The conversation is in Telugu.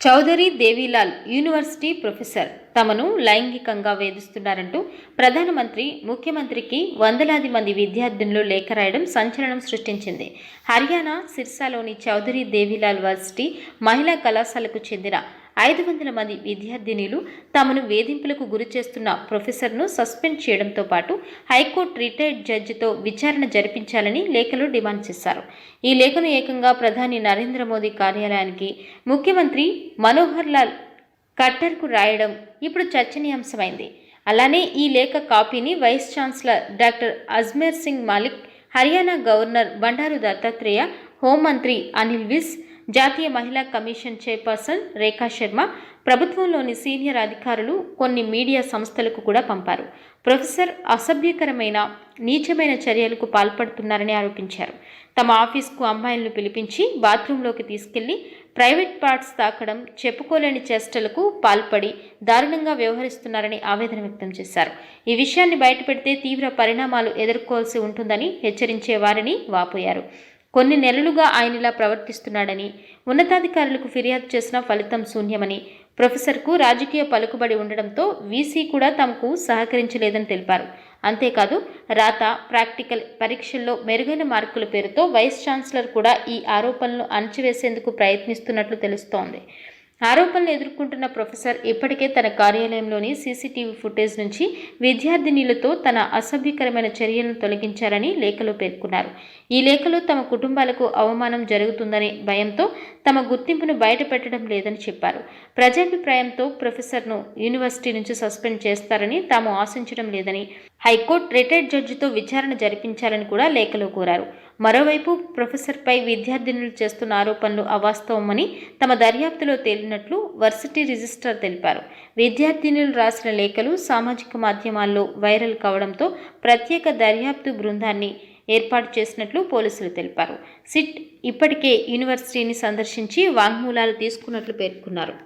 Chowdary Devi Lal university professor. తమను లైంగికంగా వేధిస్తున్నారంటూ ప్రధానమంత్రి ముఖ్యమంత్రికి వందలాది మంది విద్యార్థినులు లేఖ రాయడం సంచలనం సృష్టించింది. హర్యానా సిర్సాలోని చౌదరి దేవీలాల్ వర్సిటీ మహిళా కళాశాలకు చెందిన ఐదు వందల మంది విద్యార్థినులు తమను వేధింపులకు గురి చేస్తున్న ప్రొఫెసర్ను సస్పెండ్ చేయడంతో పాటు హైకోర్టు రిటైర్డ్ జడ్జితో విచారణ జరిపించాలని లేఖలు డిమాండ్ చేశారు. ఈ లేఖను ఏకంగా ప్రధాని నరేంద్ర మోదీ కార్యాలయానికి ముఖ్యమంత్రి మనోహర్ లాల్ ఖట్టర్కు రాయడం ఇప్పుడు చర్చనీయాంశమైంది. అలానే ఈ లేఖ కాపీని vice chancellor doctor Ajmer Singh Malik Haryana governor Bandaru Dattatreya హోంమంత్రి అనిల్ విస్ జాతీయ మహిళా కమిషన్ చైర్పర్సన్ రేఖా శర్మ ప్రభుత్వంలోని సీనియర్ అధికారులు కొన్ని మీడియా సంస్థలకు కూడా పంపారు. ప్రొఫెసర్ అసభ్యకరమైన నీచమైన చర్యలకు పాల్పడుతున్నారని ఆరోపించారు. తమ ఆఫీస్కు అమ్మాయిలను పిలిపించి బాత్రూంలోకి తీసుకెళ్ళి ప్రైవేట్ పార్ట్స్ తాకడం చెప్పుకోలేని చేష్టలకు పాల్పడి దారుణంగా వ్యవహరిస్తున్నారని ఆవేదన వ్యక్తం చేశారు. ఈ విషయాన్ని బయటపెడితే తీవ్ర పరిణామాలు ఎదుర్కోవాల్సి ఉంటుందని హెచ్చరించే వారిని వాపోయారు. కొన్ని నెలలుగా ఆయన ఇలా ప్రవర్తిస్తున్నాడని ఉన్నతాధికారులకు ఫిర్యాదు చేసిన ఫలితం శూన్యమని ప్రొఫెసర్కు రాజకీయ పలుకుబడి ఉండడంతో వీసీ కూడా తమకు సహకరించలేదని తెలిపారు. అంతేకాదు రాత ప్రాక్టికల్ పరీక్షల్లో మెరుగైన మార్కుల పేరుతో వైస్ ఛాన్సలర్ కూడా ఈ ఆరోపణలను అణచివేసేందుకు ప్రయత్నిస్తున్నట్లు తెలుస్తోంది. ఆరోపణలు ఎదుర్కొంటున్న ప్రొఫెసర్ ఇప్పటికే తన కార్యాలయంలోని సీసీటీవీ ఫుటేజ్ నుంచి విద్యార్థినిలతో తన అసభ్యకరమైన చర్యలను తొలగించారని లేఖలో పేర్కొన్నారు. ఈ లేఖలో తమ కుటుంబాలకు అవమానం జరుగుతుందనే భయంతో తమ గుర్తింపును బయటపెట్టడం లేదని చెప్పారు. ప్రజాభిప్రాయంతో ప్రొఫెసర్ను యూనివర్సిటీ నుంచి సస్పెండ్ చేస్తారని తాము ఆశించడం లేదని హైకోర్టు రిటైర్డ్ జడ్జితో విచారణ జరిపించాలని కూడా లేఖలో కోరారు. మరోవైపు ప్రొఫెసర్పై విద్యార్థినులు చేస్తున్న ఆరోపణలు అవాస్తవమని తమ దర్యాప్తులో తేలినట్లు వర్సిటీ రిజిస్ట్రార్ తెలిపారు. విద్యార్థినులు రాసిన లేఖలు సామాజిక మాధ్యమాల్లో వైరల్ కావడంతో ప్రత్యేక దర్యాప్తు బృందాన్ని ఏర్పాటు చేసినట్లు పోలీసులు తెలిపారు. సిట్ ఇప్పటికే యూనివర్సిటీని సందర్శించి వాంగ్మూలాలు తీసుకున్నట్లు పేర్కొన్నారు.